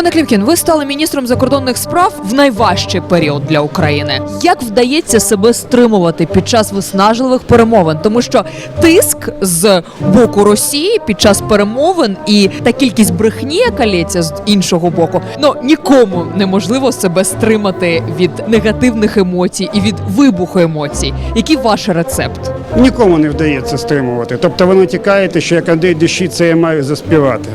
Пане Клімкін, ви стали міністром закордонних справ в найважчий період для України. Як вдається себе стримувати під час виснажливих перемовин? Тому що тиск з боку Росії під час перемовин і та кількість брехні, яка лється з іншого боку, ну нікому неможливо себе стримати від негативних емоцій і від вибуху емоцій. Який ваш рецепт? Нікому не вдається стримувати. Тобто ви натякаєте, що як Андрій душі, це я маю заспівати.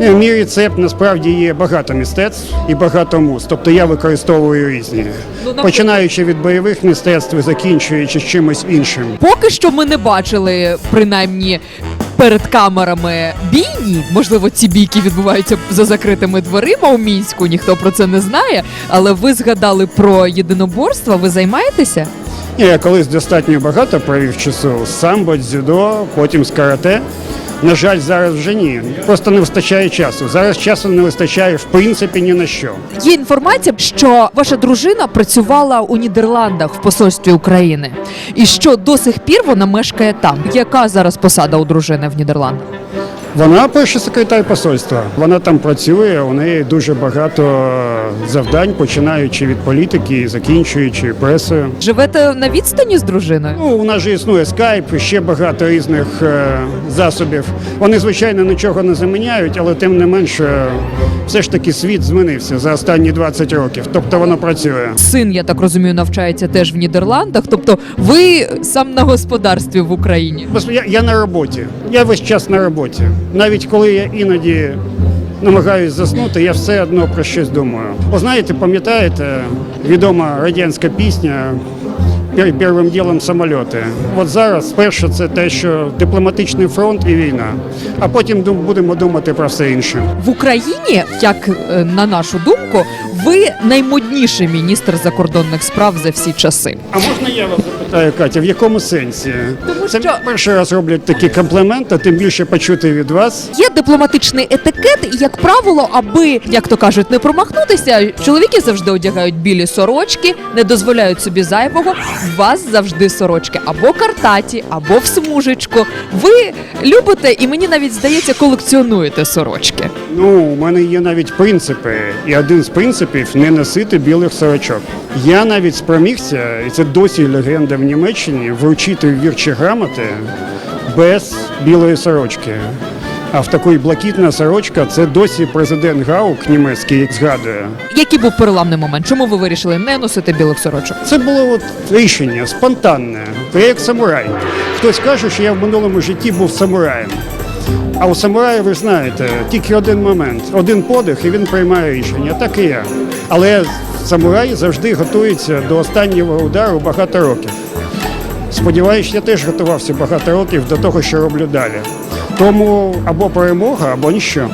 Ні, Мій рецепт насправді є багато мистецтв і багато муз. Тобто я використовую різні, Ну, починаючи від бойових мистецтв і закінчуючи чимось іншим. Поки що ми не бачили принаймні. Перед камерами бійні, можливо, ці бійки відбуваються за закритими дверима у мінську. Ніхто про це не знає. Але ви згадали про єдиноборство. Ви займаєтеся? Ні, Я колись достатньо багато провів часу самбо, дзюдо, потім з карате. На жаль, зараз вже ні. Просто не вистачає часу. Зараз часу не вистачає в принципі ні на що. Є інформація, що ваша дружина працювала у Нідерландах в посольстві України, і що до сих пір вона мешкає там. Яка зараз посада у дружини в Нідерландах? Вона перший секретар посольства. Вона там працює. У неї дуже багато завдань, починаючи від політики закінчуючи пресою. Живете на відстані з дружиною? Ну, у нас же існує скайп, ще багато різних е, засобів. Вони, звичайно, нічого не заміняють, але тим не менше, все ж таки світ змінився за останні 20 років. Тобто воно працює. Син, я так розумію, навчається теж в Нідерландах. Тобто, ви сам на господарстві в Україні. Я, я на роботі. Я весь час на роботі. Навіть коли я іноді намагаюсь заснути, я все одно про щось думаю. Бо знаєте, пам'ятаєте, відома радянська пісня. «Пер- Первим ділом самоліти. От зараз перше це те, що дипломатичний фронт і війна, а потім будемо думати про все інше. В Україні, як е, на нашу думку, ви наймодніший міністр закордонних справ за всі часи. А можна я вас запитаю, Катя, в якому сенсі? Тому це що- перший раз роблять такі компліменти, тим більше почути від вас. Є дипломатичний етикет, і як правило, аби як то кажуть, не промахнутися, чоловіки завжди одягають білі сорочки, не дозволяють собі зайвого. У вас завжди сорочки або картаті, або в смужечку. Ви любите, і мені навіть здається, колекціонуєте сорочки. Ну, у мене є навіть принципи, і один з принципів не носити білих сорочок. Я навіть спромігся, і це досі легенда в Німеччині, вручити вірчі грамоти без білої сорочки. А в такої блакитна сорочка це досі президент Гаук німецький згадує. Який був переламний момент? Чому ви вирішили не носити білих сорочок? Це було от рішення спонтанне. Я як самурай. Хтось каже, що я в минулому житті був самураєм. А у самурая, ви знаєте, тільки один момент, один подих, і він приймає рішення. Так і я. Але самурай завжди готується до останнього удару багато років. Сподіваюсь, я теж готувався багато років до того, що роблю далі. Тому або перемога, або ніщо.